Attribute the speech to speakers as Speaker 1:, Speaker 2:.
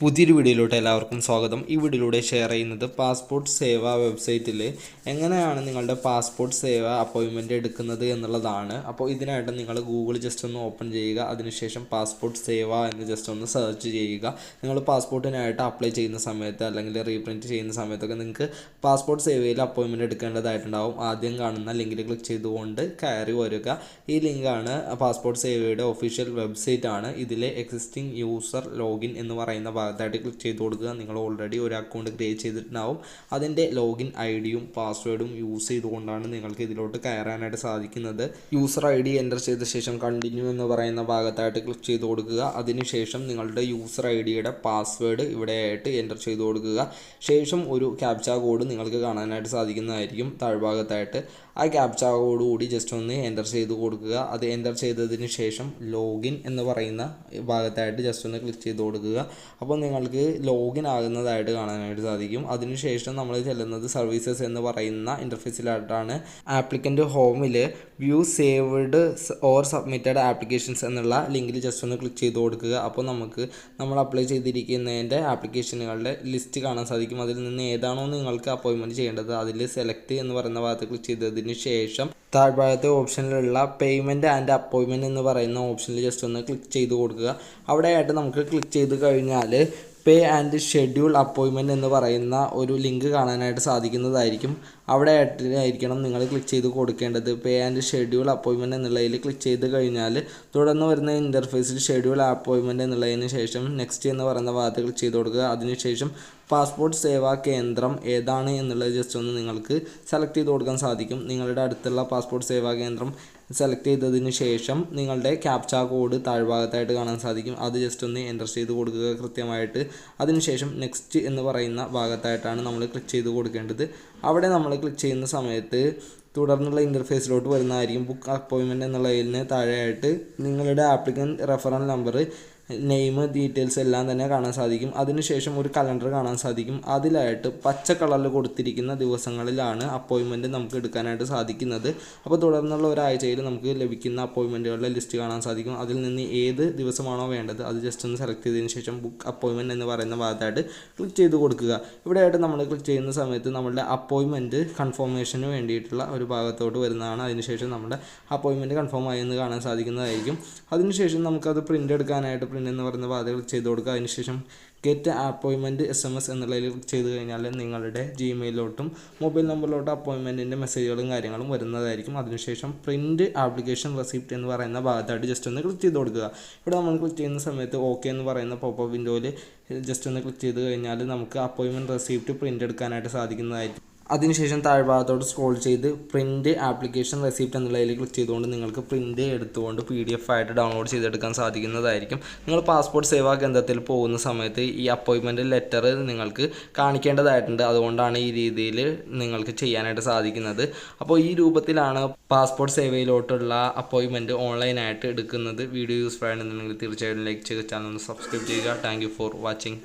Speaker 1: പുതിയൊരു വീഡിയോയിലോട്ട് എല്ലാവർക്കും സ്വാഗതം. ഈ വീഡിയോയിലൂടെ ഷെയർ ചെയ്യുന്നത് പാസ്പോർട്ട് സേവ വെബ്സൈറ്റിൽ എങ്ങനെയാണ് നിങ്ങളുടെ പാസ്പോർട്ട് സേവ അപ്പോയിൻമെന്റ് എടുക്കുന്നത് എന്നുള്ളതാണ്. അപ്പോൾ ഇതിനായിട്ട് നിങ്ങൾ ഗൂഗിൾ ജസ്റ്റ് ഒന്ന് ഓപ്പൺ ചെയ്യുക. അതിനുശേഷം പാസ്പോർട്ട് സേവ എന്ന് ജസ്റ്റ് ഒന്ന് സെർച്ച് ചെയ്യുക. നിങ്ങൾ പാസ്പോർട്ടിനായിട്ട് അപ്ലൈ ചെയ്യുന്ന സമയത്ത് അല്ലെങ്കിൽ റീപ്രിന്റ് ചെയ്യുന്ന സമയത്തൊക്കെ നിങ്ങൾക്ക് പാസ്പോർട്ട് സേവയിൽ അപ്പോയിൻമെന്റ് എടുക്കേണ്ടതായിട്ടുണ്ടാവും. ആദ്യം കാണുന്ന ലിങ്കിൽ ക്ലിക്ക് ചെയ്തുകൊണ്ട് കയറി വരിക. ഈ ലിങ്കാണ് പാസ്പോർട്ട് സേവയുടെ ഒഫീഷ്യൽ വെബ്സൈറ്റ് ആണ്. ഇതിലെ എക്സിസ്റ്റിംഗ് യൂസർ ലോഗിൻ എന്ന് പറയുന്ന ഭാഗത്തായിട്ട് ക്ലിക്ക് ചെയ്ത് കൊടുക്കുക. നിങ്ങൾ ഓൾറെഡി ഒരു അക്കൗണ്ട് ക്രിയേറ്റ് ചെയ്തിട്ടുണ്ടാവും. അതിന്റെ ലോഗിൻ ഐ ഡിയും പാസ്വേഡും യൂസ് ചെയ്തുകൊണ്ടാണ് നിങ്ങൾക്ക് ഇതിലോട്ട് കയറാനായിട്ട് സാധിക്കുന്നത്. യൂസർ ഐ ഡി എന്റർ ചെയ്ത ശേഷം കണ്ടിന്യൂ എന്ന് പറയുന്ന ഭാഗത്തായിട്ട് ക്ലിക്ക് ചെയ്ത് കൊടുക്കുക. അതിനുശേഷം നിങ്ങളുടെ യൂസർ ഐ ഡിയുടെ പാസ്വേഡ് ഇവിടെയായിട്ട് എന്റർ ചെയ്ത് കൊടുക്കുക. ശേഷം ഒരു ക്യാപ്ച കോഡ് നിങ്ങൾക്ക് കാണാനായിട്ട് സാധിക്കുന്നതായിരിക്കും താഴ്ഭാഗത്തായിട്ട്. ആ ക്യാപ്ച കോഡ് കൂടി ജസ്റ്റ് ഒന്ന് എന്റർ ചെയ്ത് കൊടുക്കുക. അത് എന്റർ ചെയ്തതിന് ശേഷം ലോഗിൻ എന്ന് പറയുന്ന ഭാഗത്തായിട്ട് ജസ്റ്റ് ഒന്ന് ക്ലിക്ക് ചെയ്ത് കൊടുക്കുക. അപ്പോൾ നിങ്ങൾക്ക് ലോഗിൻ ആകുന്നതായിട്ട് കാണാനായിട്ട് സാധിക്കും. അതിനുശേഷം നമ്മൾ ചെല്ലുന്നത് സർവീസസ് എന്ന് പറയുന്ന ഇന്റർഫേസിലായിട്ടാണ് ആപ്ലിക്കന്റ് ഹോമിൽ view saved or submitted applications എന്നുള്ള ലിങ്കിൽ ജസ്റ്റ് ഒന്ന് ക്ലിക്ക് ചെയ്ത് കൊടുക്കുക. അപ്പോൾ നമുക്ക് നമ്മൾ അപ്ലൈ ചെയ്തിരിക്കുന്നതിന്റെ ആപ്ലിക്കേഷനുകളുടെ ലിസ്റ്റ് കാണാൻ സാധിക്കും. അതിൽ നിന്ന് ഏതാണോ നിങ്ങൾക്ക് അപ്പോയിൻമെന്റ് ചെയ്യേണ്ടത് അതിൽ സെലക്ട് എന്ന് പറയുന്ന ഭാഗത്ത് ക്ലിക്ക് ചെയ്തതിന് ശേഷം താഴ്ഭാഗത്തെ ഓപ്ഷനിലുള്ള പേയ്മെന്റ് ആൻഡ് അപ്പോയിൻമെന്റ് എന്ന് പറയുന്ന ഓപ്ഷനിൽ ജസ്റ്റ് ഒന്ന് ക്ലിക്ക് ചെയ്ത് കൊടുക്കുക. അവിടെയായിട്ട് നമുക്ക് ക്ലിക്ക് ചെയ്ത് കഴിഞ്ഞാൽ പേ ആൻഡ് ഷെഡ്യൂൾ അപ്പോയിൻമെന്റ് എന്ന് പറയുന്ന ഒരു ലിങ്ക് കാണാനായിട്ട് സാധിക്കുന്നതായിരിക്കും. അവിടെ ആയിരിക്കണം നിങ്ങൾ ക്ലിക്ക് ചെയ്ത് കൊടുക്കേണ്ടത്. പേ ആൻഡ് ഷെഡ്യൂൾ അപ്പോയിൻമെന്റ് എന്നുള്ളതിൽ ക്ലിക്ക് ചെയ്ത് കഴിഞ്ഞാൽ തുടർന്ന് വരുന്ന ഇന്റർഫേസിൽ ഷെഡ്യൂൾ അപ്പോയിൻമെന്റ് എന്നുള്ളതിന് ശേഷം നെക്സ്റ്റ് എന്ന് പറയുന്ന ഭാഗത്ത് ക്ലിക്ക് ചെയ്ത് കൊടുക്കുക. അതിനുശേഷം പാസ്പോർട്ട് സേവാ കേന്ദ്രം ഏതാണ് എന്നുള്ളത് ജസ്റ്റ് ഒന്ന് നിങ്ങൾക്ക് സെലക്ട് ചെയ്ത് കൊടുക്കാൻ സാധിക്കും. നിങ്ങളുടെ അടുത്തുള്ള പാസ്പോർട്ട് സേവാ കേന്ദ്രം സെലക്ട് ചെയ്തതിന് ശേഷം നിങ്ങളുടെ ക്യാപ്ച കോഡ് താഴ്ഭാഗത്തായിട്ട് കാണാൻ സാധിക്കും. അത് ജസ്റ്റ് ഒന്ന് എന്റർ ചെയ്ത് കൊടുക്കുക കൃത്യമായിട്ട്. അതിനുശേഷം നെക്സ്റ്റ് എന്ന് പറയുന്ന ഭാഗത്തായിട്ടാണ് നമ്മൾ ക്ലിക്ക് ചെയ്ത് കൊടുക്കേണ്ടത്. അവിടെ നമ്മൾ ക്ലിക്ക് ചെയ്യുന്ന സമയത്ത് തുടർന്നുള്ള ഇന്റർഫേസിലോട്ട് വരുന്നതായിരിക്കും ബുക്ക് അപ്പോയിൻമെന്റ് എന്നുള്ളതിന് താഴെയായിട്ട് നിങ്ങളുടെ applicant referral number name details എല്ലാം തന്നെ കാണാൻ സാധിക്കും. അതിനുശേഷം ഒരു കലണ്ടർ കാണാൻ സാധിക്കും. അതിലായിട്ട് പച്ച കളറിൽ കൊടുത്തിരിക്കുന്ന ദിവസങ്ങളിലാണ് അപ്പോയിൻമെന്റ് നമുക്ക് എടുക്കാനായിട്ട് സാധിക്കുന്നത്. അപ്പോൾ തുടർന്നുള്ള ഒരാഴ്ചയിൽ നമുക്ക് ലഭിക്കുന്ന അപ്പോയിൻമെന്റുകളുടെ ലിസ്റ്റ് കാണാൻ സാധിക്കും. അതിൽ നിന്ന് ഏത് ദിവസമാണോ വേണ്ടത് അത് ജസ്റ്റ് ഒന്ന് സെലക്ട് ചെയ്തതിന് ശേഷം ബുക്ക് അപ്പോയിൻമെന്റ് എന്ന് പറയുന്ന ഭാഗത്തായിട്ട് ക്ലിക്ക് ചെയ്ത് കൊടുക്കുക. ഇവിടെയായിട്ട് നമ്മൾ ക്ലിക്ക് ചെയ്യുന്ന സമയത്ത് നമ്മളുടെ അപ്പോയിൻമെന്റ് കൺഫർമേഷന് വേണ്ടിയിട്ടുള്ള ഒരു ഭാഗത്തോട്ട് വരുന്നതാണ്. അതിനുശേഷം നമ്മുടെ അപ്പോയിൻമെന്റ് കൺഫേം ആയി എന്ന് കാണാൻ സാധിക്കുന്നതായിരിക്കും. അതിനുശേഷം നമുക്കത് പ്രിന്റ് എടുക്കാനായിട്ട് പ്രിന്റ് എന്ന് പറയുന്ന ഭാഗത്ത് ക്ലിക്ക് ചെയ്ത് കൊടുക്കുക. അതിനുശേഷം ഗെറ്റ് അപ്പോയിൻമെന്റ് എസ് എം എസ് എന്നുള്ളതിൽ ചെയ്ത് കഴിഞ്ഞാൽ നിങ്ങളുടെ ജിമെയിലോട്ടും മൊബൈൽ നമ്പറിലോട്ടും അപ്പോയിൻമെന്റിന്റെ മെസ്സേജുകളും കാര്യങ്ങളും വരുന്നതായിരിക്കും. അതിനുശേഷം പ്രിന്റ് ആപ്ലിക്കേഷൻ റെസിപ്റ്റ് എന്ന് പറയുന്ന ഭാഗത്തായിട്ട് ജസ്റ്റ് ഒന്ന് ക്ലിക്ക് ചെയ്ത് കൊടുക്കുക. ഇവിടെ നമ്മൾ ക്ലിക്ക് ചെയ്യുന്ന സമയത്ത് ഓക്കെ എന്ന് പറയുന്ന പോപ്പ് വിൻഡോയിൽ ജസ്റ്റ് ഒന്ന് ക്ലിക്ക് ചെയ്ത് കഴിഞ്ഞാൽ നമുക്ക് അപ്പോയിൻമെന്റ് റെസിപ്റ്റ് പ്രിന്റ് എടുക്കാനായിട്ട് സാധിക്കുന്നതായിരിക്കും. അതിനുശേഷം താഴ്ഭാഗത്തോട്ട് സ്ക്രോൾ ചെയ്ത് പ്രിന്റ് ആപ്ലിക്കേഷൻ റെസിപ്റ്റ് എന്നുള്ളതിൽ ക്ലിക്ക് ചെയ്തുകൊണ്ട് നിങ്ങൾക്ക് പ്രിന്റ് എടുത്തുകൊണ്ട് പി ഡി എഫ് ആയിട്ട് ഡൗൺലോഡ് ചെയ്തെടുക്കാൻ സാധിക്കുന്നതായിരിക്കും. നിങ്ങൾ പാസ്പോർട്ട് സേവാ കേന്ദ്രത്തിൽ പോകുന്ന സമയത്ത് ഈ അപ്പോയിൻമെന്റ് ലെറ്റർ നിങ്ങൾക്ക് കാണിക്കേണ്ടതായിട്ടുണ്ട്. അതുകൊണ്ടാണ് ഈ രീതിയിൽ നിങ്ങൾക്ക് ചെയ്യാനായിട്ട് സാധിക്കുന്നത്. അപ്പോൾ ഈ രൂപത്തിലാണ് പാസ്പോർട്ട് സേവയിലോട്ടുള്ള അപ്പോയിൻമെന്റ് ഓൺലൈനായിട്ട് എടുക്കുന്നത്. വീഡിയോ യൂസ്ഫുൾ ആണെന്നുണ്ടെങ്കിൽ തീർച്ചയായിട്ടും ലൈക്ക് ചെയ്യുക. ചാനൽ ഒന്ന് സബ്സ്ക്രൈബ് ചെയ്യുക. Thank for watching